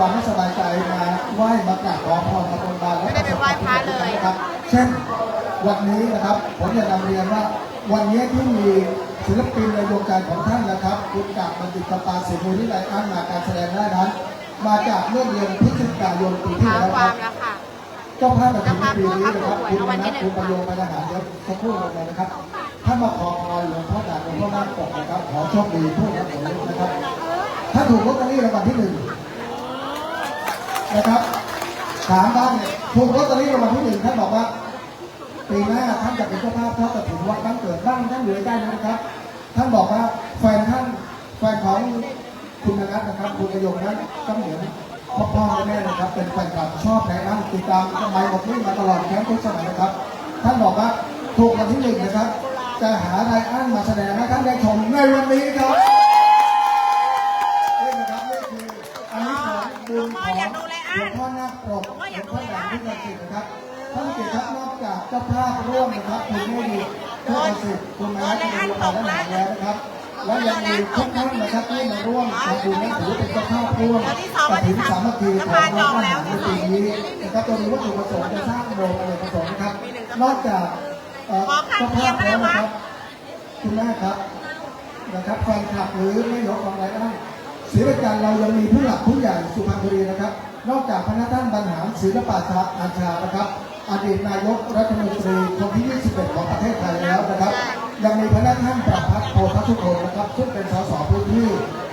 ความไม่สบายใจมาไหว้มากราบขอพรมาบนบานและไม่ได้ไปไหว้พระเลยนะครับ เช่นวันนี้นะครับ ผมจะนำเรียนว่าวันนี้ที่มีศิลปินในดวงใจของท่านนะครับ คุณกาบบัณฑิตกปาสิมูลนิธิอ้างมาการแสดงได้นั้น มาจากเรื่องเรียนพฤศจิกายนปีที่ท้าแล้วคควารับมแล้วค่ะเจ้าภาพประจำปีนี้นะครับเจ้าคุณภาพมนัสถูคุณกปหวยระโยชน์บรรหารเดี๋ยวสักครู่หนึงเลยนะครับท่านมาขอพรหลวงพ่อดาบหลวงพ่อนาคปกนะครับ ขอโชคดีทุกท่านนะครับ ถ้าถูกลอตเตอรี่รางวัลที่หนึ่ง นะครับถามบ้านเนี่ยถูกลอตเตอรี่รางวัลที่หนึ่งท่านบอกว่าปีหน้าท่านจะเป็นเจ้าภาพทอดกระถิ่นวัดบ้านเกิดบ้านท่านอยู่ใกล้ๆนะครับ ท่านบอกว่าแฟนท่านแฟนของคุณนัสนะครับ คุณประโยชน์นั้นก็เหมือนพ่อพ่อแม่นะครับ เป็นแฟนคลับชอบในนั่งติดตามทำไมบอกนี่มาตลอดแคมป์ทุกสมัยนะครับ ท่านบอกว่าถูกวันที่หนึ่งนะครับ จะหาไรอันมาแสดงให้ท่านได้ชมในวันนี้ครับ ทุกคุณมาที่ดูแลและหนังแล้วนะครับ และยังมีทุกท่านนะครับที่มาร่วมทำบุญและถือเป็นเจ้าภาพร่วมกฐินสามัคคีของวัดละหาในปีนี้นะครับโดยมีวัตถุประสงค์จะสร้างโรงอเนกประสงค์นะครับ นอกจากเจ้าภาพแล้วนะครับคุณแม่ครับนะครับแฟนคลับหรือไม่ยกของไรอ้างศรีประจันทร์เรายังมีผู้หลักผู้ใหญ่สุพรรณบุรีนะครับ นอกจากพระท่านบรรหารศิลปะอาชานะครับ อดีตนายกรัฐมนตรีคนที่ 21 ของประเทศไทยแล้วนะครับ ยังมีพระท่านประพัฒน์โพธสุคนนะครับ ซึ่งเป็นสสพื้นที่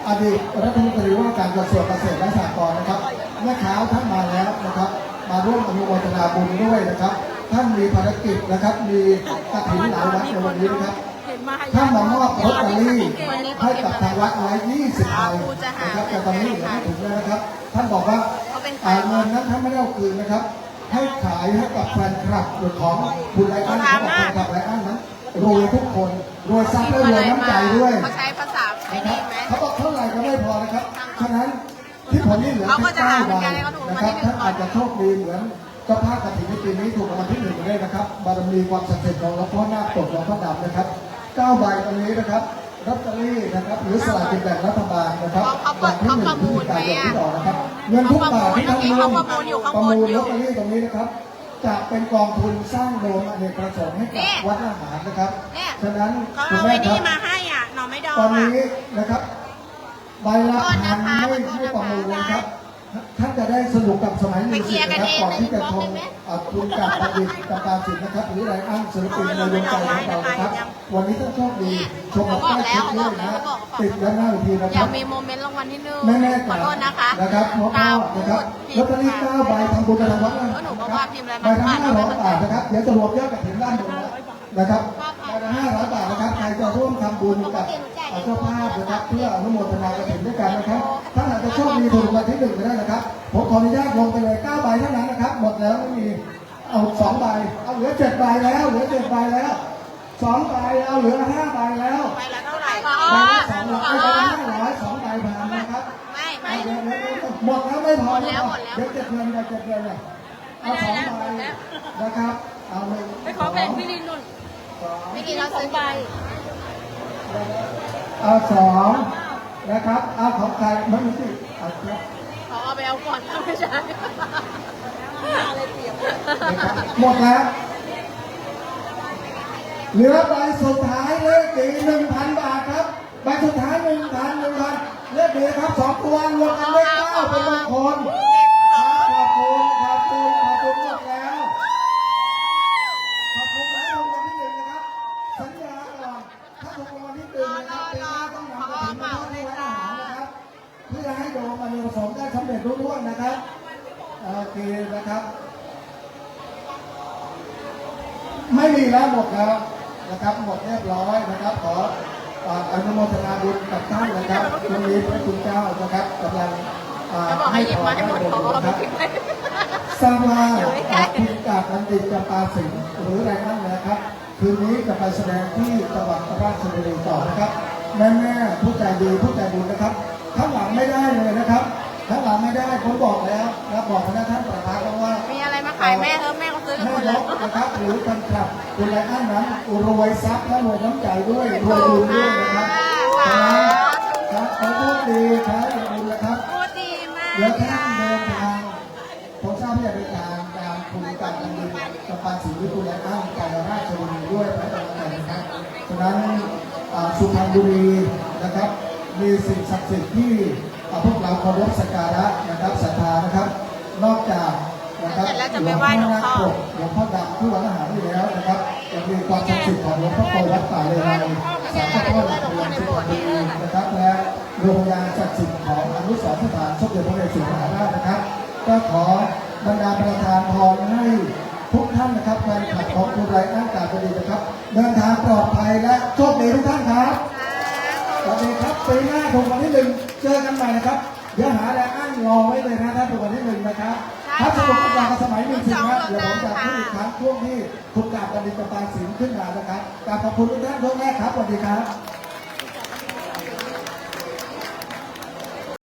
อดีตรัฐมนตรีว่าการกระทรวงเกษตรและสหกรณ์นะครับเมื่อเช้าท่านมาแล้วนะครับ มาร่วมอนุโมทนาบุญด้วยนะครับ ท่านมีภารกิจนะครับ มีกระถิ่นหลายวัดในวันนี้นะครับท่านมามอบลอตเตอรี่ให้กับทางวัดไว้20ใบนะครับแต่ตอนนี้เหลือไม่ถึงแล้วนะครับ ท่านบอกว่าอ่าเงินนั้นท่านไม่ได้เอาคืนนะครับ ให้ขายให้กับแฟนคลับของคุณไรอันให้กับแฟนคลับไรอันนั้นรวยทุกคนรวยทรัพย์และรวยน้ำใจด้วยเขาใช้ภาษาไม่นะคดีรับไหมเขาบอกเท่าไหร่ก็ไม่พอนะครับฉะนั้นที่ผมนี่เหลือเขาก็แค่จะเก้าหาเหมืใบอนกันเลยเขาถูกนะรางวัลครับที่หนึ่ท่างนอาจจะโชคดีเหมือนเจ้าภาพกฐินในปีนี้ถูกรางวัลที่หนึ่งไปเลยนะครับบารมีความศักดิ์สิทธิ์ของหลวงพ่อนาคปกหลวงพ่อดำนะครับเก้าใบตรงนี้นะครับ ลอตเตอรี่นะครับหรือสลากกินแบ่งรัฐบาลนะครับเขาเขาวันที่หนึ่งเขาประมูพฤศลจิกายนไหมอะที่ออกนะครับเงินทุกบาทที่ท่านร่วมเขาประมูลอยู่ปข้างระบนมูลอลยู่อตเตอรี่ตรงนี้นะครับจะเป็นกองทุนสร้างโรงอเนกประสงค์ให้กับเนี่ยวัดอาหารนะครับเนี่ยฉะนั้นเขาคุณเอาแม่ไอ้ครันี่บมาให้อะหน่อไม่ดองตอนอะนี้นะครับใบละโทษพันะนคะไม่ขอโทษไม่ประมูลนะคะนะครับ ท่านจะได้สนุกกับสมัยมิวไปเคลีสิยกร์กันนะครับเองก่อนที่จะในชบล็อกมได้ไหมเอ่อคุณกับประดิษฐ์กับการศิลป์นะครับหรือไรอันศิลปินในดวงใจของเรานะครับ วันนี้ท่านโชคดีชมกับใกล้ชิดด้วยนะติดแล้วหน้าเวทีนะอคยารักบมีโมเมนต์รางวัลที่หนึ่งแม่แม่ขอโทษนะคะนะครับพ่อพ่อนะครับลอตเตอรี่เก้าใบทำบุญกับทางวัดนะหนูบอกว่าพิมพ์อะไรใบมาละห้าร้อยบาทนะครับเดี๋ยวจะรวมยอดกับถึงด้านบนนะครับใบละห้าร้อยบาท นะครับใครจะร่วมทำบุญกับเจ้าภาพนะครับเพื่ออนุโมทนากฐินด้วยกันนะครับท่านอาจจะโชคดีถูกรางวัลที่หนึ่งก็ได้นะครับ ผมขออนุญาตลงไปเลยเก้าใบเท่านั้นนะครับ หมดแล้วไม่มีเอาสองใบเอาเหลือเจ็ดใบแล้วเหลือเจ็ดใบแล้วสองใบเอาเหลือห้าใบแล้วไปละเท่าไหร่ใบละสองร้อยใบละห้าร้อยสองใบผ่านนะครับไม่ไม่หมดแล้วไม่พอหมดแล้วเดี๋ยวเจ็ดเดือนเดี๋ยวเจ็ดเดือนเลยเอาสองใบนะครับเอาหนึ่งไปขอแบ่งพี่ลินนุ่นสองพี่ดีเราซื้อไป เอาสองนะครับเอาของใครไม่รู้สิเอาเจ้าเขาเอาไปเอาก่อนถ้าไม่ใช่อะไรเปรียบนะครับหมดแล้วเหลือใบสุดท้ายเลขดีหนึ่งพันบาทครับใบสุดท้ายหนึ่งพันหนึ่งพันเลขดีครับสองตัวรวมกันเลขเก้าเป็นมงคลขอบคุณขอบคุณขอบคุณหมดแล้วขอบคุณแล้วรางวัลที่หนึ่งนะครับสัญญาก่อน ถ้าถูกรางวัลที่หนึ่งนะครับปีหน้าต้องนำไปถึงร้านที่ร้านอาหารนะครับเพื่อให้โดมอเนกประสงค์ได้สำเร็จรุ่งเรืองนะครับโอเคนะครับ ไม่มีแล้วหมดแล้วนะครับหมดเรียบร้อยนะครับขออ่าอนุโมทนาบุญกับท่านนะครับวันนี้พระคุณเจ้านะครับกำลังอ่าเขาบอกให้หยิบมาให้หมดให้เขาพรเอาไปนะครับเก็บไว้ทราบว่าอยู่ใกล้ๆคุณกาบบัณฑิตจำปาสิงห์หรืออะไรนั่นนะครับ คืนนี้จะไปแสดงที่จังหวัดราชบุรีต่อนะครับ แม่แม่ๆผู้ใจดีผู้ใจบุญนะครับข้างหลังไม่ได้เลยนะครับข้างหลังไม่ได้ผมบอกแล้วนะบอกพนักท่านประธานแล้วว่ามีอะไรมาขายแม่เถอะแม่เขาซื้อกันหมไม่ดลแล้วบนะครับหรือแฟนคลับคุณไรอันนั้นรวยทรัพย์และรวยน้ำใจด้วยรวยบุญด้วยนะครับสาธุครับขอโทษดีครับอย่าบุญนะครับพูดดีมากแล้วท่านเดิน ทางผมทราบว่าจะเดินทางตามคุณการดำเนินกำปาศรีวิปุลและอ้างการราชบุรีด้วยพระองค์นะครับฉะนั้นอ่าสุพรรณบุรีนะครับ มีสิ่งศักดิ์สิทธิ์ที่อ่าพวกเราเคารพสักการะนะครับศรัทธานะครับ นอกจากนะครับเสร็จแล้วจะไปไหว้หลวงพ่อหลวงพ่อดำที่วัดอาหารอยู่แล้วนะครับยังมีความศักดิ์สิทธิ์ของหลวงพ่อโตวัดป่าเลยในสารเจ้าพ่อหลักเมืองสุพรรณบุรีนะครับและโรงพยาบาลศักดิ์สิทธิ์ของอนุสรณ์สถานสมเด็จพระนเรศวรมหาราชนะครับ ก็ขอ บรรดาประธานพรให้ทุกท่านนะครับแฟนคลับของคุณไรอันกาบดีนะครับ เดินทางปลอดภัยและโชคดีทุกท่านครับสวัสดีครับปีหน้าถูกวันที่หนึ่งเจอกันใหม่นะครับเดี๋ยวหาแรงอันรอไว้เลยนะถ้าถูกวันที่หนึ่งนะครับใช่ถ้าสนุกกับค่ะการสมัยหนึ่งสิครับเดี๋ยวผมจะค่ะพูดอีกครั้งช่วงที่คุณกาบดินประปาสินขึ้นมานะครับกราบขอบคุณทุกท่านทุกแรกครับสวัสดีครับ